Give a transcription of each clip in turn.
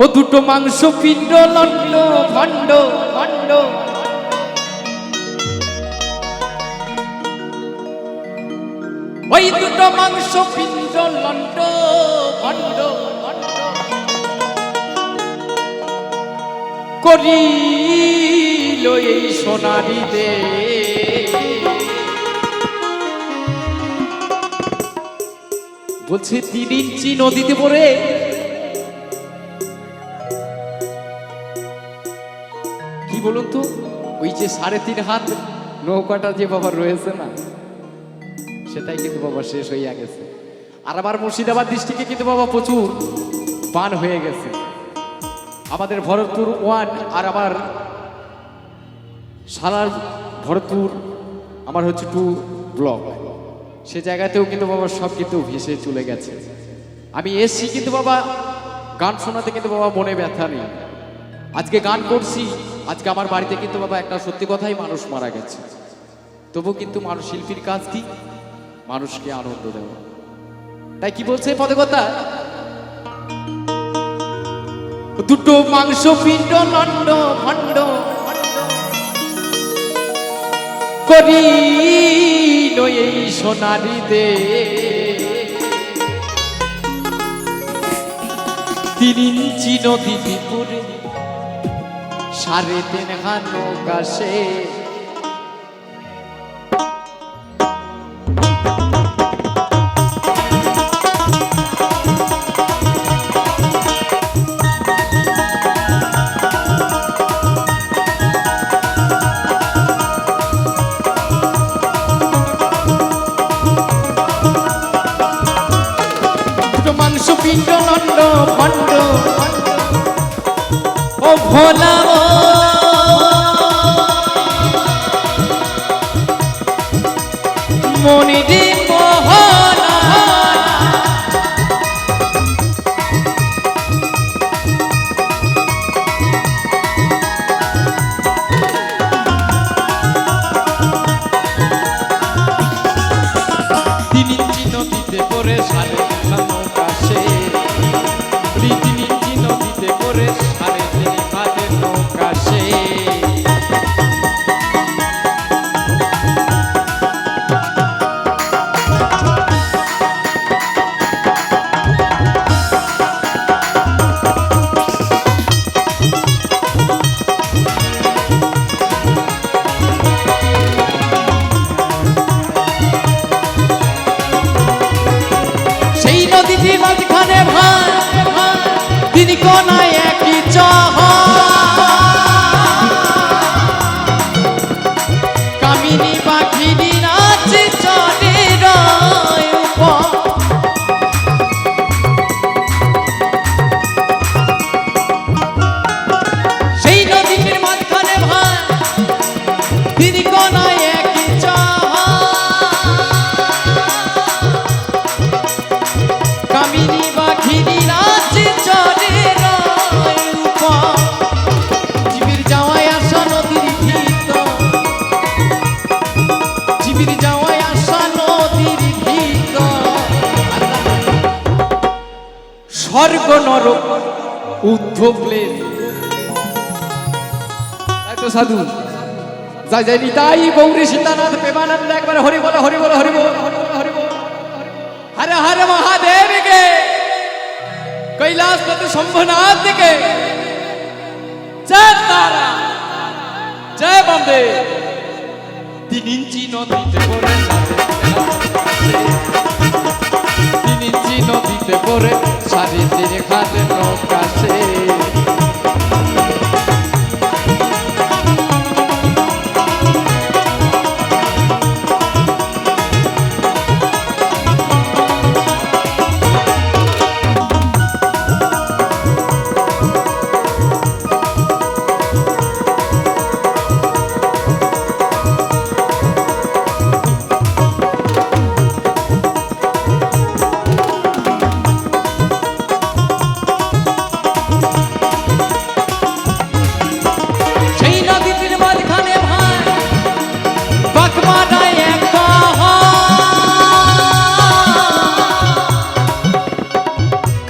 ও দুটো মাংস পিণ্ড লন্ড ভণ্ড ভণ্ড। ওই দুটো মাংস পিণ্ড লন্ড ভণ্ড করিল এই সোনারি দে বলছে, তিন ইঞ্চি নদীতে পড়ে বলুন তো, ওই যে সাড়ে তিন হাত নৌকাটা যে বাবা রয়েছে না, সেটাই কিন্তু বাবা শেষ হইয়া গেছে। আর আবার মুর্শিদাবাদ ডিস্ট্রিক্টে কিন্তু বাবা প্রচুর বান হয়ে গেছে। আমাদের ভরতপুর ওয়ান আর আবার সারার ভরতপুর, আমার হচ্ছে টু ব্লক। সে জায়গাতেও কিন্তু বাবা সব কিন্তু ভেসে চলে গেছে। আমি এসছি কিন্তু বাবা, গান শোনাতে কিন্তু বাবা মনে ব্যথা নেই। আজকে গান করছি আজকে আমার বাড়িতে কিন্তু বাবা একটা সত্যি কথাই মানুষ মারা গেছে। তবু কিন্তু মানুষ শিল্পীর কাজ কি? মানুষকে আনন্দ দেওয়া। তাই কি বলছে পদে কথা দুটো মাংস পিণ্ড লন্ড ভণ্ড, করি এই সোনারি দে তিন ইঞ্চি নদী বিপুরে সাড়ে তিন পিণ্ড ও ভোলা ও। মনিরে স্বর্গ নরক উদ্ধবলে তাই তো সাধু যাই যাই নিতাই গৌরী সীতানাথ প্রেমানন্দ একবার হরি বল হরি বল হরি বল হরি বল হরি বল हर हर महादेव के कैलाशपति शंभुनाथ के जय तारा जय बम्बे তিন ইঞ্চি নদীতে পড়ে সাড়ে তিন ইঞ্চি নদীতে পড়ে সাড়ে তিন নৌকাশে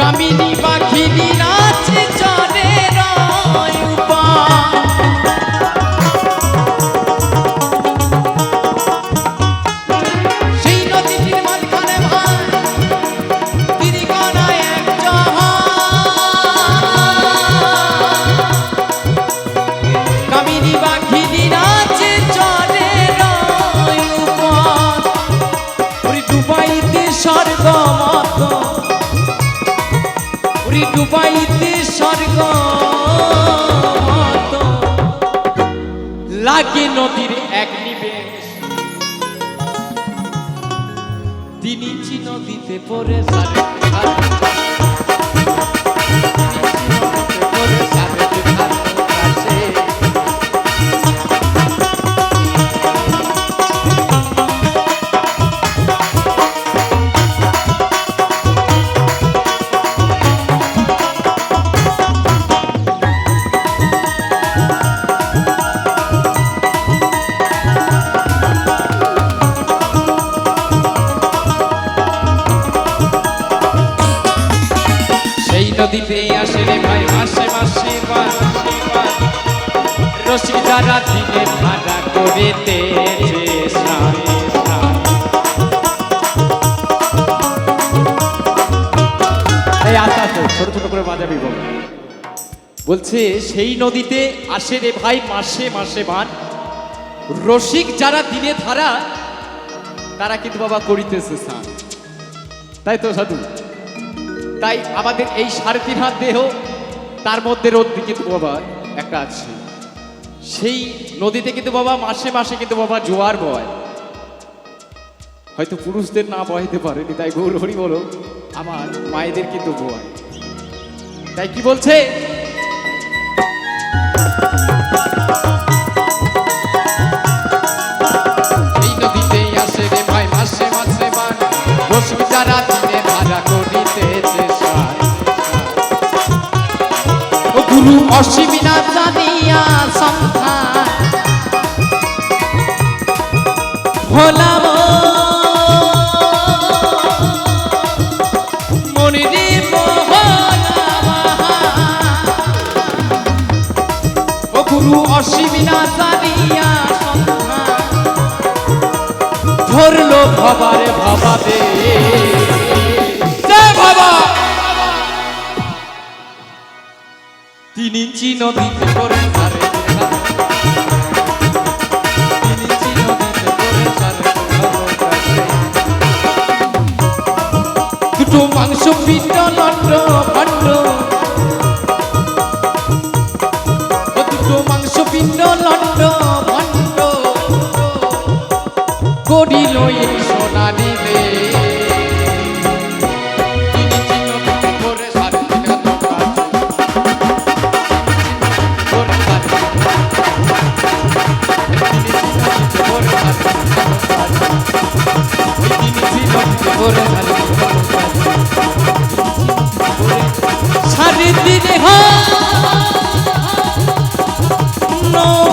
কামিনী পাখিনি না লাগে নদীর এক নিবেশ তিনি চি নদীতে পরে সারে ছোট ছোট করে বলছে, সেই নদীতে আসে রে ভাই মাসে মাসে বান রসিক যারা দিনে ধারা, তারা কিন্তু বাবা করিতেছে স্নান। তাই তো, সাধু? তাই আমাদের এই সাড়ে তিন হাত দেহ, তার মধ্যে রোদ কিন্তু বাবা একটা আছে। সেই নদীতে কিন্তু বাবা মাসে মাসে কিন্তু বাবা জোয়ার বয়। হয়তো পুরুষদের না বয়তে পারেনি, তাই গৌর হরি বলো, আমার মায়েদের কিন্তু বয়। তাই কি বলছে? যারা দিনে ভাড়া করিতেছে সার অসীমিনা জানিয়া সন্ধান ভোলাম। গুরু অসীমিনা জানিয়া ধরলো ভবারে ভবাবে তিন ইঞ্চি নদীতে করে দুটো মাংস পিঠা লন্ড ভণ্ড। মনো